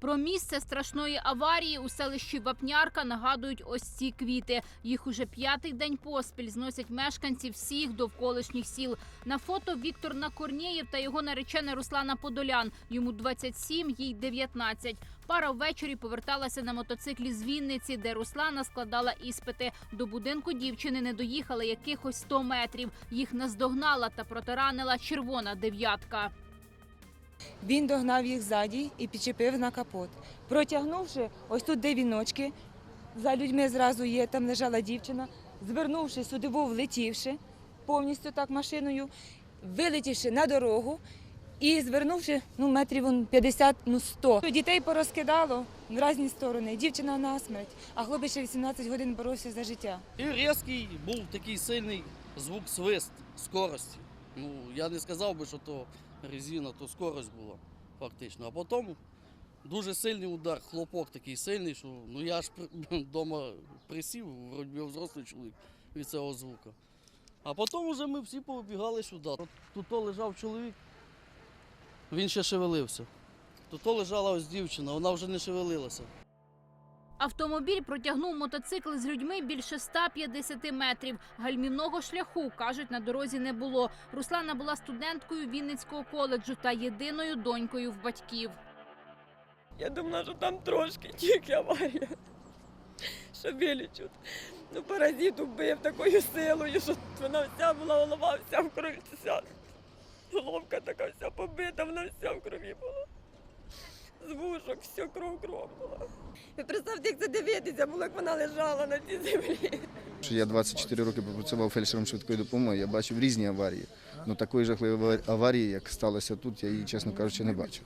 Про місце страшної аварії у селищі Вапнярка нагадують ось ці квіти. Їх уже п'ятий день поспіль зносять мешканці всіх довколишніх сіл. На фото Віктор Накорнєєв та його наречена Руслана Подолян. Йому 27, їй 19. Пара ввечері поверталася на мотоциклі з Вінниці, де Руслана складала іспити. До будинку дівчини не доїхали якихось 100 метрів. Їх наздогнала та протаранила червона дев'ятка. Він догнав їх ззаді і підчепив на капот. Протягнувши ось тут, де віночки, за людьми зразу є, там лежала дівчина, звернувши сюди, влетівши повністю так машиною, вилетівши на дорогу і звернувши ну, метрів он 50, ну 100. Дітей порозкидало в різні сторони. Дівчина насмерть, а хлопець ще 18 годин боровся за життя. І різкий був такий сильний звук свист скорості. Ну, я не сказав би, що то резина, то скорость була фактично. А потім дуже сильний удар, хлопок такий сильний, що ну я ж вдома присів, вроді взрослий чоловік від цього звука. А потім вже ми всі побігали сюди. Тут лежав чоловік, він ще шевелився. Тут лежала ось дівчина, вона вже не шевелилася. Автомобіль протягнув мотоцикл з людьми більше 150 метрів. Гальмівного шляху, кажуть, на дорозі не було. Руслана була студенткою Вінницького коледжу та єдиною донькою в батьків. Я думала, що там трошки тільки аварія. Що вилічуть. Ну, паразит убив такою силою, що вона вся була голова, вся в крові. Вся. Головка така вся побита, вона вся в крові була. З вушок, все кров кров була. Ви представте, як це дивитися було, як вона лежала на цій землі. Я 24 роки попрацював фельдшером швидкої допомоги, я бачив різні аварії. Ну такої жахливої аварії, як сталося тут, я її, чесно кажучи, не бачив.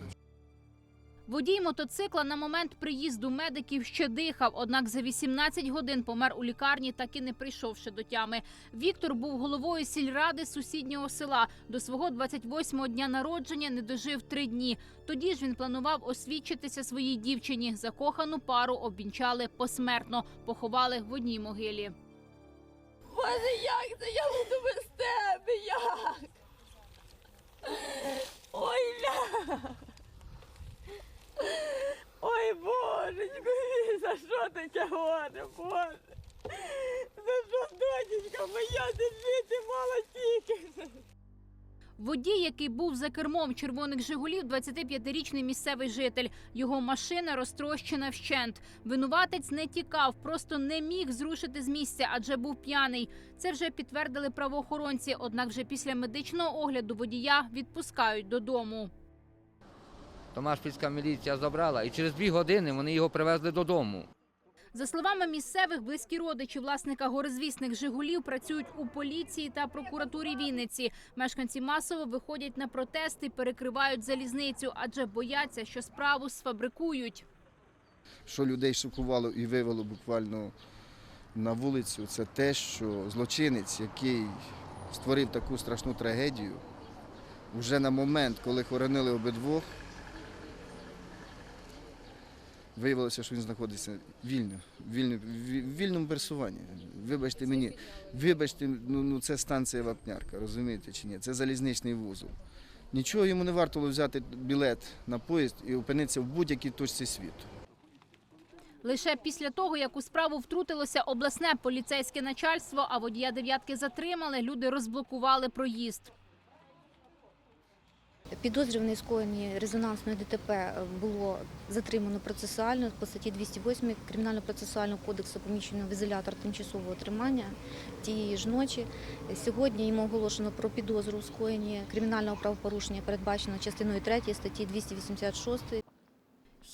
Водій мотоцикла на момент приїзду медиків ще дихав, однак за 18 годин помер у лікарні, так і не прийшовши до тями. Віктор був головою сільради сусіднього села. До свого 28-го дня народження не дожив три дні. Тоді ж він планував освідчитися своїй дівчині. Закохану пару обвінчали посмертно, поховали в одній могилі. Боже, як це я буду без тебе? Як? Ой, ля. Ой, божечко, за горе, Боже? За що, донечка моя, ти жити мала тільки. Водій, який був за кермом червоних Жигулів, 25-річний місцевий житель. Його машина розтрощена вщент. Винуватець не тікав, просто не міг зрушити з місця, адже був п'яний. Це вже підтвердили правоохоронці. Однак, вже після медичного огляду водія відпускають додому. Томашпільська міліція забрала, і через дві години вони його привезли додому. За словами місцевих, близькі родичі власника горизвісних Жигулів працюють у поліції та прокуратурі Вінниці. Мешканці масово виходять на протести, перекривають залізницю, адже бояться, що справу сфабрикують. Що людей шокувало і вивело буквально на вулицю, це те, що злочинець, який створив таку страшну трагедію, вже на момент, коли хоронили обидвох, виявилося, що він знаходиться вільно, вільно в вільному пересуванні. Вибачте мені, вибачте, ну, ну це станція Вапнярка, розумієте чи ні? Це залізничний вузол. Нічого йому не варто було взяти білет на поїзд і опинитися в будь-якій точці світу. Лише після того, як у справу втрутилося обласне поліцейське начальство, а водія дев'ятки затримали, люди розблокували проїзд. Підозрюваний скоєнні резонансної ДТП було затримано процесуально по статті 208 Кримінально-процесуального кодексу поміщено в ізолятор тимчасового тримання тієї ж ночі. Сьогодні йому оголошено про підозру у скоєнні кримінального правопорушення, передбаченого частиною 3 статті 286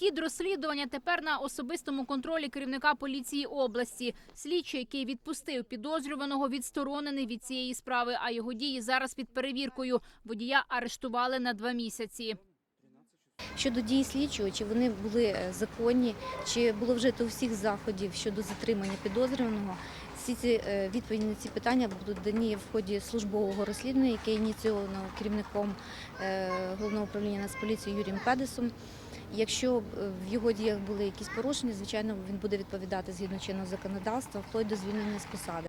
Хід розслідування тепер на особистому контролі керівника поліції області. Слідчий, який відпустив підозрюваного, відсторонений від цієї справи, а його дії зараз під перевіркою. Водія арештували на два місяці. Щодо дій слідчого, чи вони були е, законні, чи було вжито всіх заходів щодо затримання підозрюваного, всі ці е, відповіді на ці питання будуть дані в ході службового розслідування, яке ініційовано керівником е, головного управління Нацполіції Юрієм Педесом. Якщо е, в його діях були якісь порушення, звичайно, він буде відповідати згідно чинного законодавства, вплоть до звільнення з посади.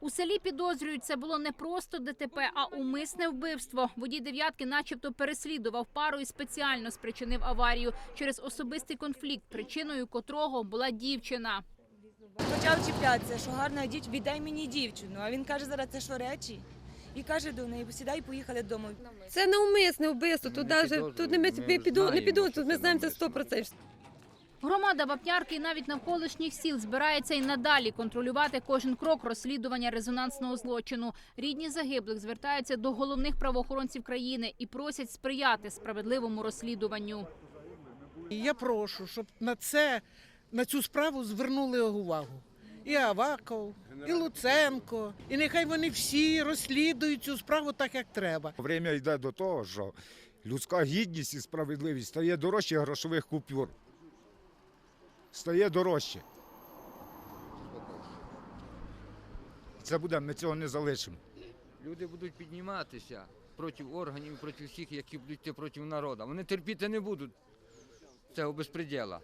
У селі підозрюють, це було не просто ДТП, а умисне вбивство. Водій дев'ятки, начебто, переслідував пару і спеціально спричинив аварію через особистий конфлікт, причиною котрого була дівчина. Почав чіплятися, що гарна дівчина, віддай мені дівчину. А він каже, зараз це що речі? І каже до неї, сідай, поїхали додому. Це навмисне вбивство. Тут навіть тут не ми, піду, не піду, тут ми знаємо це навмисне. 100%. Громада Вапнярки і навіть навколишніх сіл збирається і надалі контролювати кожен крок розслідування резонансного злочину. Рідні загиблих звертаються до головних правоохоронців країни і просять сприяти справедливому розслідуванню. І я прошу, щоб на це, на цю справу звернули увагу. І Аваков, і Луценко. І нехай вони всі розслідують цю справу так, як треба. Время йде до того, що людська гідність і справедливість стає дорожче грошових купюр. Стає дорожче. Це буде, ми цього не залишимо. Люди будуть підніматися проти органів, проти всіх, які будуть проти народу. Вони терпіти не будуть цього безпреділа.